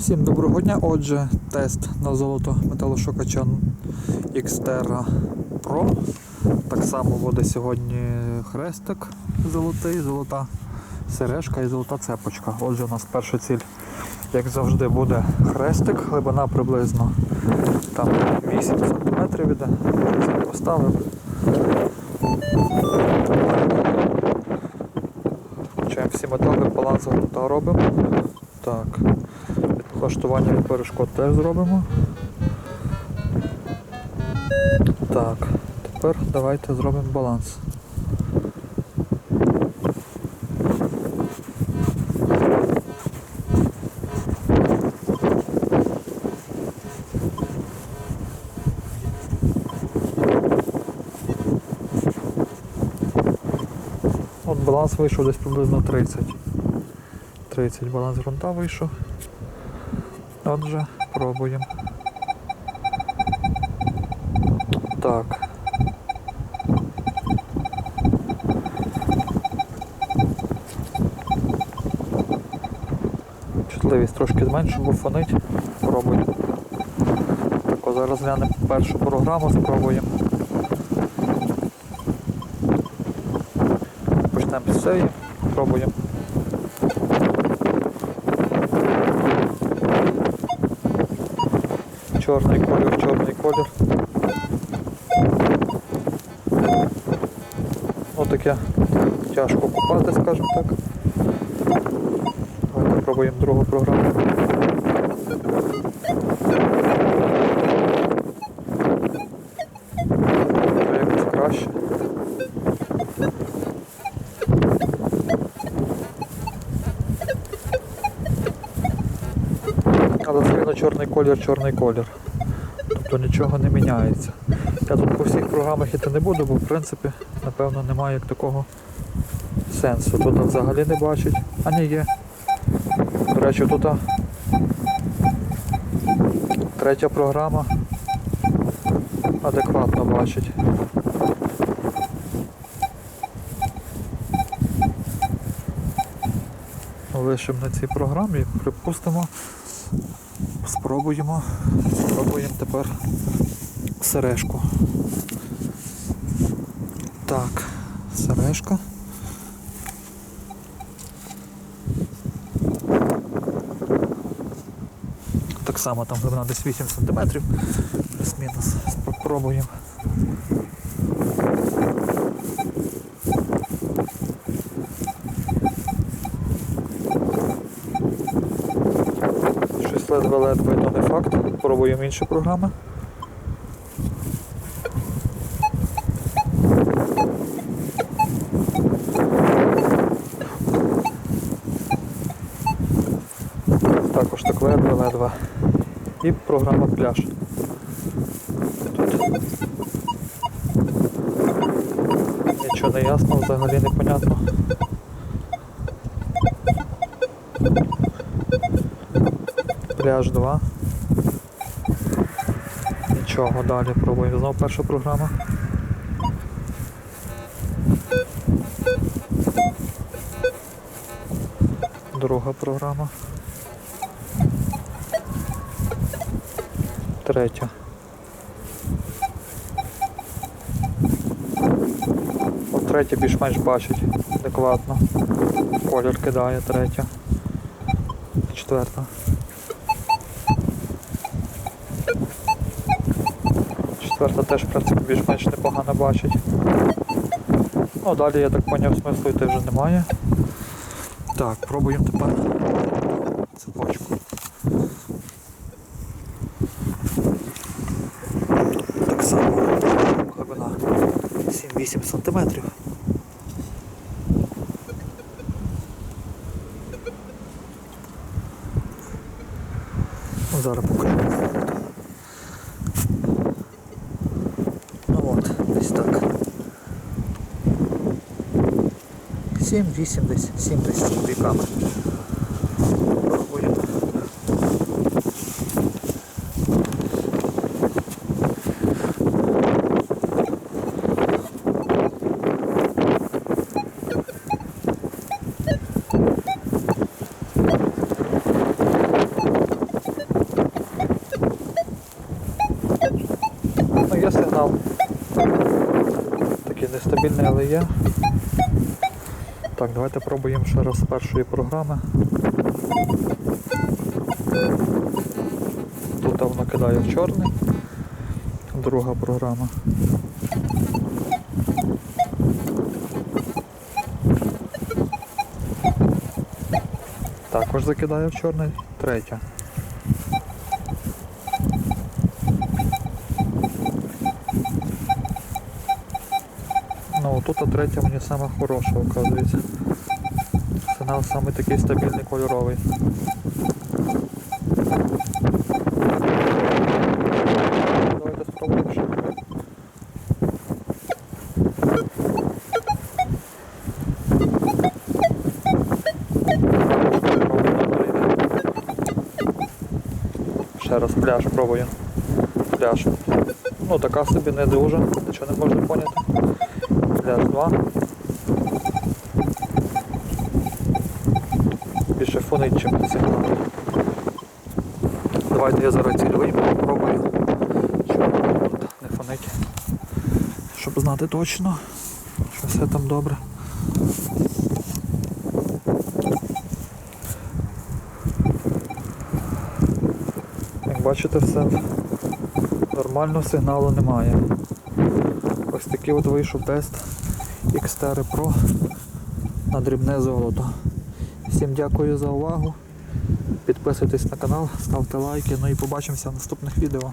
Всім доброго дня. Отже, тест на золото металошукача Xterra Pro. Так само буде сьогодні хрестик золотий, золота сережка і золота цепочка. Отже, у нас перша ціль, як завжди, буде хрестик, глибина приблизно там 8 см іде. Поставив. Включаємо всі метали, баланс грунта робимо. Так. Влаштування перешкод теж зробимо. Так, тепер давайте зробимо баланс. От баланс вийшов десь приблизно 30. 30 баланс ґрунта вийшов. Отже, пробуємо. Так. Чутливість трошки зменшу, бо фонить. Пробуємо. Так, зараз глянемо першу програму, спробуємо. Почнемо з цієї, пробуємо. Чорний колір, чорний колір. Отаке тяжко купати, скажімо так. Давайте пробуємо другу програму. Чорний колір, чорний колір. Тобто нічого не міняється. Я тут по всіх програмах іти не буду, бо в принципі, напевно, немає як такого сенсу. Тут взагалі не бачить, а ні є. До речі, тут третя програма адекватно бачить. Лишимо на цій програмі, припустимо, спробуємо, спробуємо тепер сережку. Так, сережка. Так само там глибина десь 8 см, плюс-мінус. Спробуємо. Ледве-ледве, то не факт. Пробуємо інші програми. Також так ледве-ледве. І програма пляж. Нічого не ясно, взагалі непонятно. Пляж 2. Нічого, далі пробуємо. Знову перша програма. Друга програма. Третя. От третя більш-менш бачить адекватно. Колір кидає третя. Четверта. Четверта теж, в принципі, більш-менш непогано бачить. Ну, далі, я так поняв, смислу йти вже немає. Так, пробуємо тепер цепочку. Так само глибина 7-8 сантиметрів. Ну, Зараз покажу. 7, 8 десь, 7 десь віками. Ну, є сигнал. Такий нестабільний, але є. Так, давайте пробуємо ще раз з першої програми. Тут воно кидає в чорний. Друга програма. Також закидає в чорний. Третя. Тут а третя мені саме хороша, оказується. Сигнал саме такий стабільний кольоровий. Давайте спробуємо ще. Ще раз пляж пробую. Пляж. Ну така собі не дуже, нічого не можна поняти. Пляж 2. Більше фонить, чим сигнал. Давайте я зараз цільовий попробую. Що тут не фонить. Щоб знати точно, що все там добре. Як бачите, все нормально сигналу немає. Ось такий от вийшов тест Xterra Pro на дрібне золото. Всім дякую за увагу. Підписуйтесь на канал, ставте лайки, ну і побачимося в наступних відео.